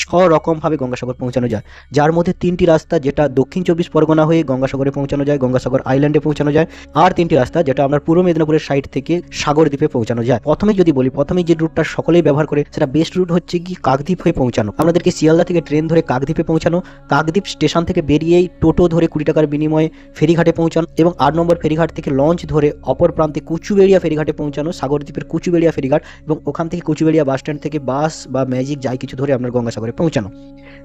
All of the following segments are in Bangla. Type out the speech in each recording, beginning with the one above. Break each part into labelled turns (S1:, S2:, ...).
S1: ছ রকমভাবে গঙ্গাসাগর পৌঁছানো যায়। যার মধ্যে তিনটি রাস্তা, যেটা দক্ষিণ চব্বিশ পরগনা হয়ে গঙ্গাসাগরে পৌঁছানো যায়, গঙ্গাসাগর আইল্যান্ডে পৌঁছানো যায়, আর তিনটি রাস্তা, যেটা আমরা পূর্ব মেদিনীপুরের সাইড থেকে সাগর দ্বীপে পৌঁছানো যায়। প্রথমে যদি বলি, প্রথমে যে রুটটা সকলেই ব্যবহার করে, সেটা বেস্ট রুট হচ্ছে কি কাকদ্বীপ হয়ে পৌঁছানো। আপনাদেরকে শিয়ালদা থেকে ট্রেন ধরে কাকদ্বীপে পৌঁছানো, কাকদ্বীপ স্টেশন থেকে বেরিয়েই টোটো ধরে কুড়ি টাকার বিনিময়ে ফেরিঘাটে পৌঁছানো এবং আট নম্বর ফেরিঘাট থেকে লঞ্চ ধরে অপর প্রান্তে কুচুবেড়িয়া ফেরিঘাটে পৌঁছানো সাগরদ্বীপের কুচুবেড়িয়া ফেরিঘাট এবং ওখান থেকে কুচুবেড়িয়া বাস স্ট্যান্ড থেকে বাস বা ম্যাজিক যাই কিছু ধরে আপনার গঙ্গাসাগরে পৌঁছানো।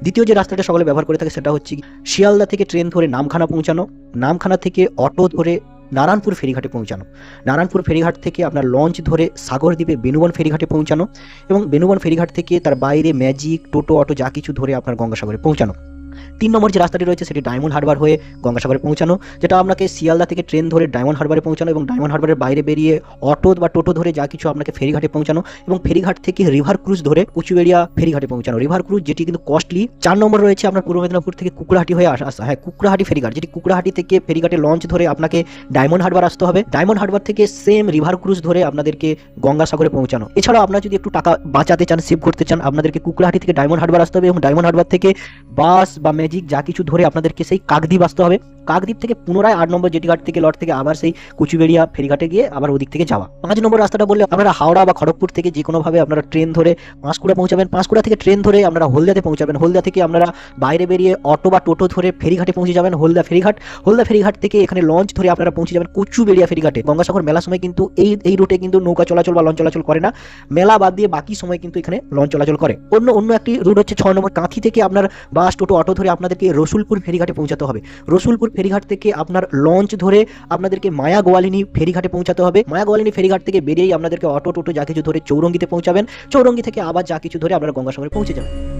S1: দ্বিতীয় যে রাস্তাটা সকলে ব্যবহার করে থাকে সেটা হচ্ছে শিয়ালদা থেকে ট্রেন ধরে নামখানা পৌঁছানো, নামখানা থেকে অটো ধরে নারায়ণপুর ফেরিঘাটে পৌঁছানো। নারায়ণপুর ফেরিঘাট থেকে আপনার লঞ্চ ধরে সাগরদ্বীপে বেনুবন ফেরিঘাটে পৌঁছানো এবং বেনুবন ফেরিঘাট থেকে তার বাইরে ম্যাজিক, টোটো, অটো যা কিছু ধরে আপনার গঙ্গাসাগরে পৌঁছানো। তিন নম্বর যে রাস্তাটি রয়েছে সেটি ডায়মন্ড হারবার হয়ে গঙ্গাসাগরে পৌঁছানো, যেটা আপনাকে শিয়ালদা থেকে ট্রেন ধরে ডায়মন্ড হারবারে পৌঁছানো এবং ডায়মন্ড হারবারের বাইরে বেরিয়ে অটো বা টোটো ধরে যা কিছু আপনাকে ফেরিঘাটে পৌঁছানো এবং ফেরিঘাট থেকে রিভার ক্রুজ ধরে কুচুবেড়িয়া ফেরিঘাটে পৌঁছানো। রিভার ক্রুজ যেটি কিন্তু কস্টলি চার নম্বর রয়েছে আপনার পূর্ব মেদিনীপুর থেকে কুকড়াহাটি হয়ে আসা হ্যাঁ কুকড়াহাটি ফেরিঘাট, যেটি কুকড়াহাটি থেকে ফেরিঘাটে লঞ্চ ধরে আপনাকে ডায়মন্ড হারবার আসতে হবে। ডায়মন্ড হারবার থেকে সেম রিভার ক্রুজ ধরে আপনাদেরকে গঙ্গাসাগরে পৌঁছানো। এছাড়াও আপনারা যদি একটু টাকা বাঁচাতে চান সেভ করতে চান, আপনাদেরকে কুকড়াহাটি থেকে ডায়মন্ড হারবার আসতে হবে এবং ডায়মন্ড হারবার থেকে বাস বা ম্যাজিক যা কিছু ধরে আপনাদেরকে সেই কাকদ্বীপ আসতে হবে। কাকদ্বীপ থেকে পুনরায় আট নম্বর জেটিঘাট থেকে লট থেকে আবার সেই কুচুবেড়িয়া ফেরিঘাটে গিয়ে আবার ওদিক থেকে যাওয়া। পাঁচ নম্বর রাস্তাটা বললে আপনারা হাওড়া বা খড়গপুর থেকে যে কোনোভাবে আপনারা ট্রেন ধরে পাঁশকুড়া পৌঁছাবেন। পাঁশকুড়া থেকে ট্রেন ধরে আপনারা হলদিয়াতে পৌঁছাবেন। হলদিয়া থেকে আপনারা বাইরে বেরিয়ে অটো বা টোটো ধরে ফেরিঘাটে পৌঁছে যাবেন। হলদা ফেরিঘাট হলদা ফেরিঘাট থেকে এখানে লঞ্চ ধরে আপনারা পৌঁছে যাবেন কুচুবেড়িয়া ফেরিঘাটে। গঙ্গাসাগর মেলার সময় কিন্তু এই এই রুটে কিন্তু নৌকা চলাচল বা লঞ্চ চলাচল করে না। মেলা বাদ দিয়ে বাকি সময় কিন্তু এখানে লঞ্চ চলাচল করে। অন্য অন্য একটি রুট হচ্ছে ছয় নম্বর কাঁথি থেকে আপনার বাস, টোটো, অটো ধরে আপনাদেরকে রসুলপুর ফেরিঘাটে পৌঁছাতে হবে। রসুলপুর ফেরিঘাট থেকে আপনার লঞ্চ ধরে আপনাদেরকে মায়া গোয়ালিনী ফেরিঘাটে পৌঁছাতে হবে। মায়া গোয়ালিনী ফেরিঘাট থেকে বেরিয়েই আপনাদেরকে অটো টোটো যা কিছু ধরে চৌরঙ্গিতে পৌঁছাবেন। চৌরঙ্গি থেকে আবার যা কিছু ধরে আপনারা গঙ্গাসাগরে পৌঁছে যাবেন।